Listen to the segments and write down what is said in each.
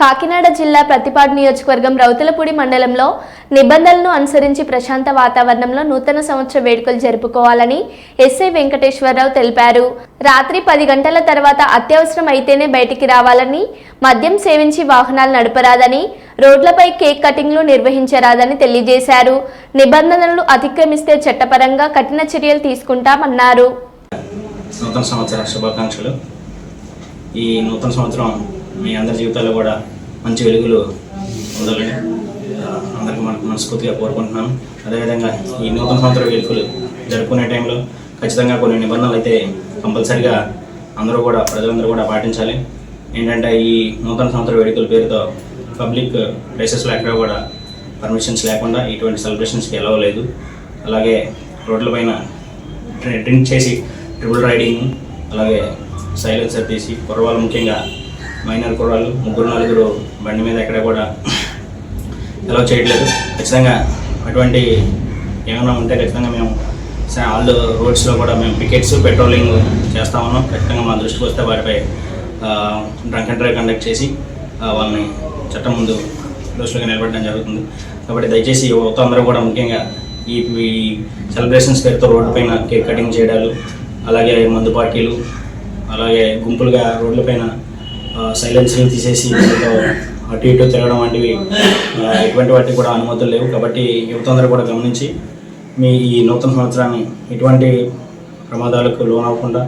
కాకినాడ జిల్లా ప్రతిపాడు నియోజకవర్గం రౌతులపూడి మండలంలో నిబంధనలను అనుసరించి ప్రశాంత వాతావరణంలో నూతన సంవత్సర వేడుకలు జరుపుకోవాలని ఎస్ఐ వెంకటేశ్వరరావు తెలిపారు. రాత్రి పది గంటల తర్వాత అత్యవసరం అయితేనే బయటికి రావాలని మద్యం సేవించి వాహనాలు నడపరాదని రోడ్లపై కేక్ కటింగ్లు నిర్వహించరాదని తెలియజేశారు. నిబంధనలు అతిక్రమిస్తే చట్టపరంగా కఠిన చర్యలు తీసుకుంటామన్నారు. నూతన సంవత్సర శుభాకాంక్షలు. ఈ నూతన సంవత్సరం మీ అందరి జీవితాల్లో కూడా మంచి వెలుగులు ఉండాలని అందరికీ మనకు మనస్ఫూర్తిగా కోరుకుంటున్నాను. అదేవిధంగా ఈ నూతన సంవత్సర వేడుకలు జరుపుకునే టైంలో ఖచ్చితంగా కొన్ని నిబంధనలు అయితే కంపల్సరిగా అందరూ కూడా ప్రజలందరూ కూడా పాటించాలి. ఏంటంటే ఈ నూతన సంవత్సర వేడుకల పేరుతో పబ్లిక్ ప్లేసెస్లో ఎక్కడ కూడా పర్మిషన్స్ లేకుండా ఇటువంటి సెలబ్రేషన్స్కి వెళ్ళలేదు అలాగే రోడ్లపైన పైన డ్రింక్ చేసి ట్రిపుల్ రైడింగ్ అలాగే సైలెన్సర్ తీసి కుర్రవాళ్ళు ముఖ్యంగా మైనర్ కుర్రాళ్ళు ముగ్గురు నలుగురు బండి మీద ఎక్కడ కూడా అలౌ చేయట్లేదు. ఖచ్చితంగా అటువంటి ఏమైనా ఉంటే ఖచ్చితంగా మేము ఆల్ రోడ్స్లో కూడా మేము పికెట్స్ పెట్రోలింగ్ చేస్తా ఉన్నాం. ఖచ్చితంగా మా దృష్టికి వస్తే వాటిపై డ్రంక్ అండ్ డ్రైవ్ కండక్ట్ చేసి వాళ్ళని చట్టం ముందు దోషులుగా నిలబడడం జరుగుతుంది. కాబట్టి దయచేసి యువత అందరూ కూడా ముఖ్యంగా ఈ ఈ సెలబ్రేషన్స్ పేరుతో రోడ్డు పైన కేక్ కటింగ్ చేయడాలు అలాగే మందు పార్టీలు అలాగే గుంపులుగా రోడ్లపైన సైలెన్సింగ్ తీసేసి అటు ఇటు తిరగడం వంటివి ఎటువంటి వాటికి కూడా అనుమతులు లేవు. కాబట్టి యువతందరూ కూడా గమనించి మీ ఈ నూతన సంవత్సరాన్ని ఎటువంటి ప్రమాదాలకు లోనవ్వకుండా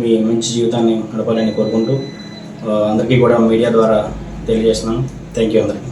మీ మంచి జీవితాన్ని గడపాలని కోరుకుంటూ అందరికీ కూడా మీడియా ద్వారా తెలియజేస్తున్నాను. థ్యాంక్ యూ అందరికీ.